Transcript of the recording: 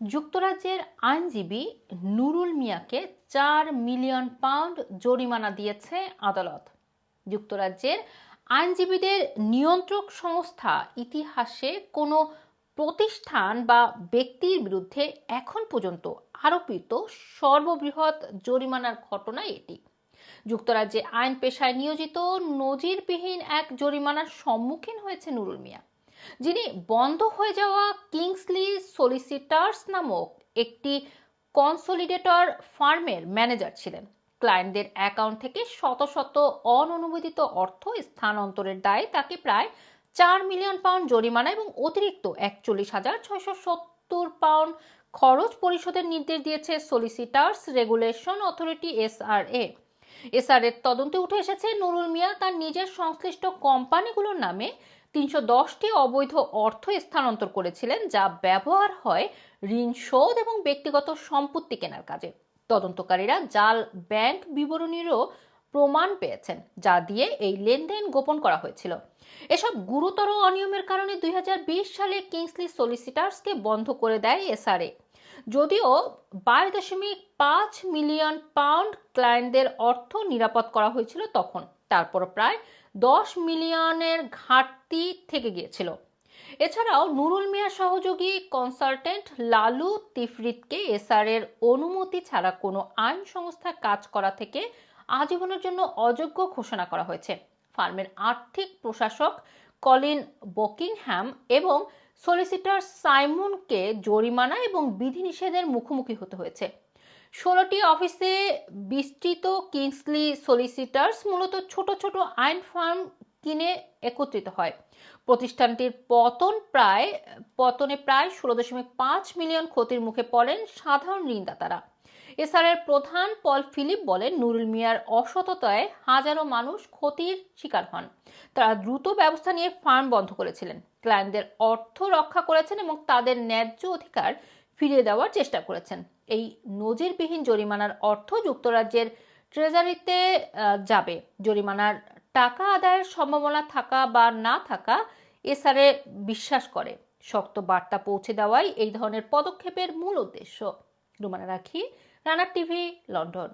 যুক্তরাজ্যের আইনজীবী নুরুল মিয়াকে চার মিলিয়ন পাউন্ড জরিমানা দিয়েছে আদালত। যুক্তরাজ্যের আইনজীবীদের নিয়ন্ত্রক সংস্থা ইতিহাসে কোনো প্রতিষ্ঠান বা ব্যক্তির বিরুদ্ধে এখন পর্যন্ত আরোপিত সর্ববৃহৎ জরিমানার ঘটনা এটি। যুক্তরাজ্যে আইন পেশায় নিয়োজিত নজিরবিহীন এক জরিমানার সম্মুখীন হয়েছে নুরুল মিয়া। যিনি বন্ধ হয়ে যাওয়া কিংসলি সলিসিটার্স নামক একটি কনসোলিডেটর ফার্মের ম্যানেজার ছিলেন। ক্লায়েন্টদের অ্যাকাউন্ট থেকে শত শত অননুমোদিত অর্থ স্থানান্তরের দায়ে তাকে প্রায় চার মিলিয়ন পাউন্ড জরিমানা এবং অতিরিক্ত একচল্লিশ হাজার ছয়শো সত্তর পাউন্ড খরচ পরিশোধের নির্দেশ দিয়েছে solicitors regulation authority SRA. SRA এর তদন্তে উঠে এসেছে নুরুল মিয়া তার নিজের সংশ্লিষ্ট কোম্পানিগুলোর নামে তিনশো দশটি অবৈধ অর্থ স্থানান্তর করেছিলেন যা ব্যবহার হয় ঋণ শোধ এবং ব্যক্তিগত সম্পত্তি কেনার কাজে। তদন্তকারীরা জাল ব্যাংক বিবরণীরও প্রমাণ পেয়েছেন, যা দিয়ে এই লেনদেন গোপন করা হয়েছিল। এসব গুরুতর অনিয়মের কারণে দুই হাজার বিশ সালে কিংসলি সলিসিটার্সকে বন্ধ করে দেয় এসআরএ। যদিও বাইশ দশমিক পাঁচ মিলিয়ন পাউন্ড ক্লায়েন্টদের অর্থ নিরাপদ করা হয়েছিল তখন। তারপর প্রায় দশ মিলিয়নের ঘাটতি থেকে গিয়েছিল। এছাড়াও নুরুল মিয়া সহযোগী কনসালটেন্ট লালু তিফরিদকে এসআর এর অনুমতি ছাড়া কোনো আইন সংস্থা কাজ করা থেকে আজীবনের জন্য অযোগ্য ঘোষণা করা হয়েছে। ফার্মের আর্থিক প্রশাসক কলিন বকিংহ্যাম এবং সলিসিটর সাইমনকে জরিমানা এবং বিধিনিষেধের মুখোমুখি হতে হয়েছে। ষোলোটি অফিসে বিস্তৃত কিংসলি সলিসিটার্স মূলত ছোট ছোট আইন ফার্ম কিনে একত্রিত হয়। প্রতিষ্ঠানটির পতন প্রায়, পতনে প্রায় ষোলো দশমিক পাঁচ মিলিয়ন ক্ষতির মুখে পড়েন সাধারণ ঋণদাতারা। এসআরের প্রধান পল ফিলিপ বলেন, নুরুল মিয়ার অসততায় হাজারো মানুষ ক্ষতির শিকার হন। তারা দ্রুত ব্যবস্থা নিয়ে ফার্ম বন্ধ করেছিলেন। ক্লায়েন্টদের অর্থ রক্ষা করেছেন এবং তাদের ন্যায্য অধিকার ফিরিয়ে দেওয়ার চেষ্টা করেছেন। এই নজিরবিহীন জরিমানার অর্থ যুক্তরাজ্যের ট্রেজারিতে যাবে। জরিমানার টাকা আদায়ের সম্ভাবনা থাকা বা না থাকা এসআরএ বিশ্বাস করে। শক্ত বার্তা পৌঁছে দেওয়াই এই ধরনের পদক্ষেপের মূল উদ্দেশ্য। রুমানা রাখি রানার টিভি লন্ডন।